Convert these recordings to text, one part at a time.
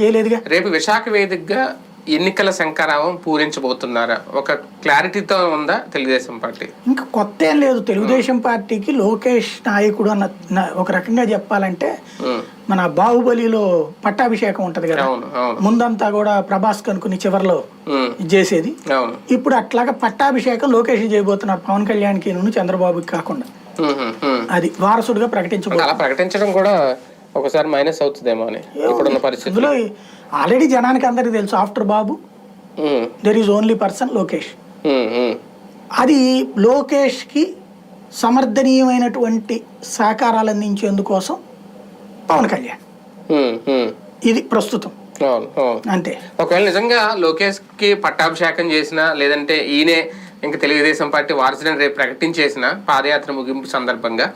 చేయలేదుగా? రేపు విశాఖ వేదికగా ఎన్నికల శంకారావం పూరించబోతున్నారా? ఒక క్లారిటీతో ఉందా తెలుగుదేశం పార్టీ? ఇంకా కొత్త ఏం లేదు. తెలుగుదేశం పార్టీకి లోకేష్ నాయకుడు అన్న ఒక రకంగా చెప్పాలంటే మన బాహుబలిలో పట్టాభిషేకం ఉంటది కదా? ముందంతా కూడా ప్రభాస్ కనుకుని చివరిలో చేసేది. ఇప్పుడు అట్లాగా పట్టాభిషేకం లోకేష్ చేయబోతున్నారు. పవన్ కళ్యాణ్కి చంద్రబాబుకి కాకుండా. అది వారసుడిగా అంటే ప్రకటించబోతున్నారు. అలా ప్రకటించడం కూడా ఒకసారి మైనస్ అవుతుందేమో అని ఇప్పుడున్న పరిస్థితి. ఇందులో ఆల్రెడీ జనానికి అందరికీ తెలుసు after Babu. There is only person Lokesh. అది లోకేష్కి సమర్థనీయమైనటువంటి సహకారాలు అందించేందుకోసం పవన్ కళ్యాణ్. ఇది ప్రస్తుతం. అంతే. ఒకవేళ నిజంగా లోకేష్కి పట్టాభిషేకం చేసినా లేదంటే ఈయనే ఇంకా తెలుగుదేశం పార్టీ వారసుడని రేపు ప్రకటించేసిన పాదయాత్ర ముగింపు సందర్భంగా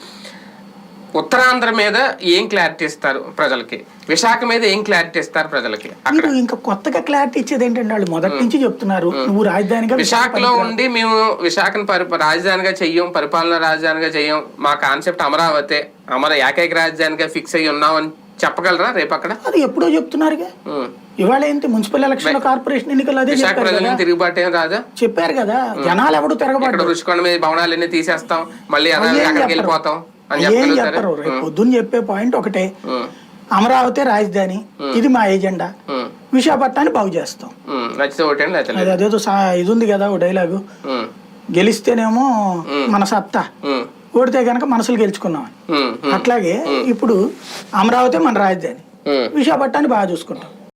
ఉత్తరాంధ్ర మీద ఏం క్లారిటీ ఇస్తారు ప్రజలకి? విశాఖ మీద ఏం క్లారిటీ ఇస్తారు ప్రజలకి? మీరు ఇంకా కొత్తగా క్లారిటీ ఇచ్చేది ఏంటంటే వాళ్ళు మొదటి నుంచి చెప్తున్నారు. నువ్వు రాజధానిగా విశాఖలో ఉండి మేము విశాఖను పరి రాజధానిగా చెయ్యం పరిపాలన రాజధానిగా చెయ్యం మా కాన్సెప్ట్ అమరావతి అమర ఏకైక రాజధానిగా ఫిక్స్ అయ్యి ఉన్నాం అని చెప్పగలరా రేపు అక్కడ? అది ఎప్పుడో చెప్తున్నారుగా. ఇవాళ ఏంటి మున్సిపల్ ఎలక్షన్ కార్పొరేషన్ ఎన్నికలు అదే విశాఖ చెప్పారు ప్రజల కదా. నుంచి తిరుగుబాటు ఏం రాదా? చెప్పారు కదా. జనాలు ఎవడు తిరగబడ్డారు? రుచికొండ మీద భవనాలన్నీ తీసేస్తాం మళ్ళీ అక్కడికి. వెళ్ళిపోతాం. ఏం చెప్పరు. రేపు పొద్దున్న చెప్పే పాయింట్ ఒకటే. అమరావతి రాజధాని ఇది మా ఉమ్, విశాఖపట్నాన్ని బాగు చేస్తాం. అదేదో ఇది ఉంది కదా ఓ డైలాగు. గెలిస్తేనేమో మన సత్తా. ఓడితే గనక మనసులు గెలుచుకున్నాం అట్లాగే ఇప్పుడు అమరావతి మన రాజధాని. విశాఖపట్నాన్ని బాగా చూసుకుంటాం.